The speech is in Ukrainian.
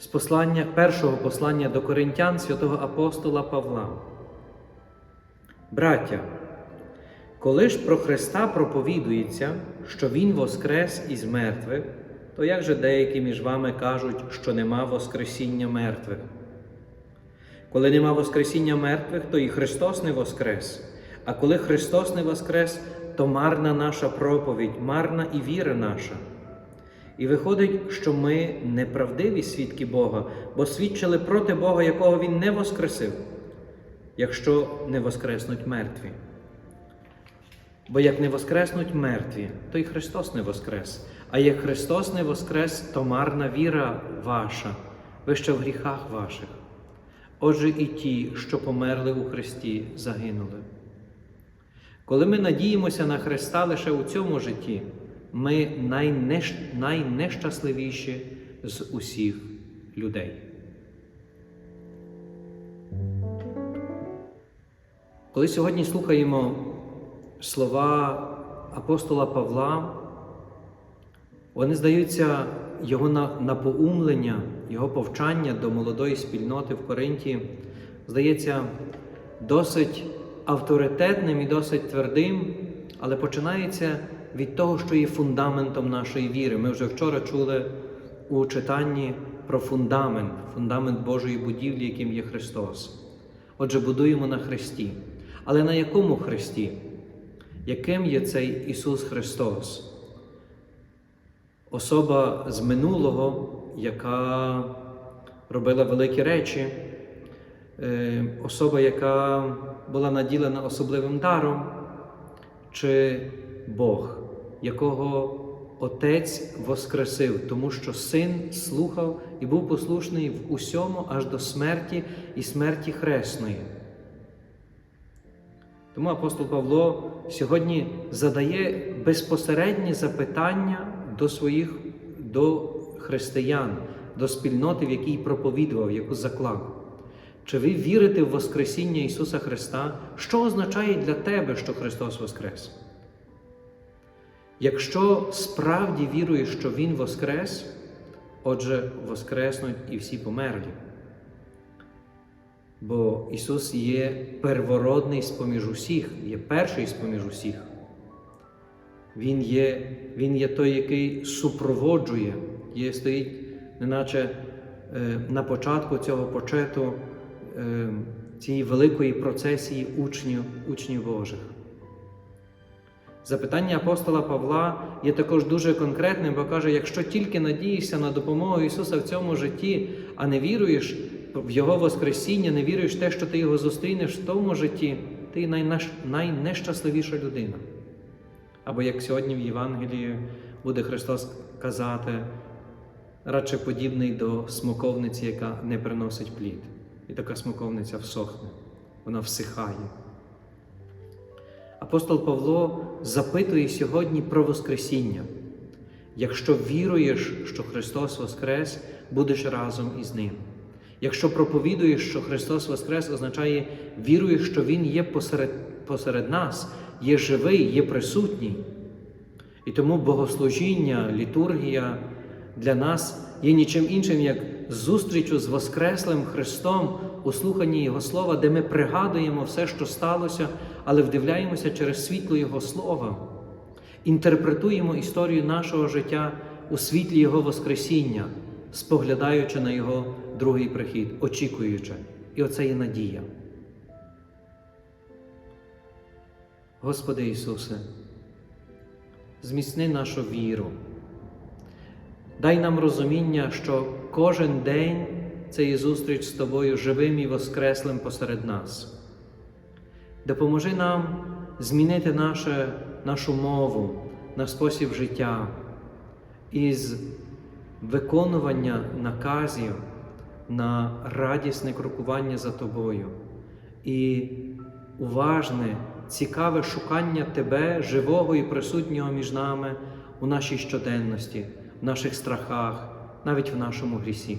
З послання першого послання до коринтян святого апостола Павла. Браття, коли ж про Христа проповідується, що Він воскрес із мертвих, то як же деякі між вами кажуть, що нема Воскресіння мертвих? Коли нема Воскресіння мертвих, то і Христос не воскрес. А коли Христос не воскрес, то марна наша проповідь, марна і віра наша. І виходить, що ми неправдиві свідки Бога, бо свідчили проти Бога, якого Він не воскресив, якщо не воскреснуть мертві. Бо як не воскреснуть мертві, то й Христос не воскрес. А як Христос не воскрес, то марна віра ваша, ви ще в гріхах ваших. Отже, і ті, що померли у Христі, загинули. Коли ми надіємося на Христа лише у цьому житті, ми найнещ... найнещасливіші з усіх людей. Коли сьогодні слухаємо слова апостола Павла, вони здаються його напоумлення, його повчання до молодої спільноти в Коринті, здається, досить авторитетним і досить твердим, але починається від того, що є фундаментом нашої віри. Ми вже вчора чули у читанні про фундамент, фундамент Божої будівлі, яким є Христос. Отже, будуємо на Христі. Але на якому Христі? Яким є цей Ісус Христос? Особа з минулого, яка робила великі речі, особа, яка була наділена особливим даром, чи Бог, якого Отець воскресив, тому що син слухав і був послушний в усьому аж до смерті і смерті хресної. Тому апостол Павло сьогодні задає безпосередні запитання до своїх до християн, до спільноти, в якій проповідував, яку заклав. Чи ви вірите в Воскресіння Ісуса Христа? Що означає для тебе, що Христос Воскрес? Якщо справді віруєш, що Він Воскрес, отже, Воскреснуть і всі померлі. Бо Ісус є первородний з-поміж усіх, є перший з-поміж усіх. Він є він є той, який супроводжує, є, стоїть, неначе е, на початку цього почету е, цієї великої процесії учнів, учнів Божих. Запитання апостола Павла є також дуже конкретним, бо каже: якщо тільки надієшся на допомогу Ісуса в цьому житті, а не віруєш в Його Воскресіння, не віруєш в те, що ти його зустрінеш в тому житті, ти найнаш... найнещасливіша людина. Або як сьогодні в Євангелії буде Христос казати, радше подібний до смоковниці, яка не приносить плід. І така смоковниця всохне, вона всихає. Апостол Павло запитує сьогодні про Воскресіння. Якщо віруєш, що Христос Воскрес, будеш разом із Ним. Якщо проповідуєш, що Христос Воскрес, означає віруєш, що Він є посеред, посеред нас, є живий, є присутній. І тому богослужіння, літургія для нас є нічим іншим, як зустрічю з Воскреслим Христом у слуханні Його Слова, де ми пригадуємо все, що сталося, але вдивляємося через світло Його Слова, інтерпретуємо історію нашого життя у світлі Його Воскресіння, споглядаючи на Його другий прихід, очікуючи. І оце є надія. Господи Ісусе, зміцни нашу віру. Дай нам розуміння, що кожен день це є зустріч з Тобою живим і воскреслим посеред нас. Допоможи нам змінити наше, нашу мову, наш спосіб життя із виконування наказів на радісне крокування за Тобою і уважне, цікаве шукання Тебе, живого і присутнього між нами у нашій щоденності, в наших страхах, навіть в нашому грісі.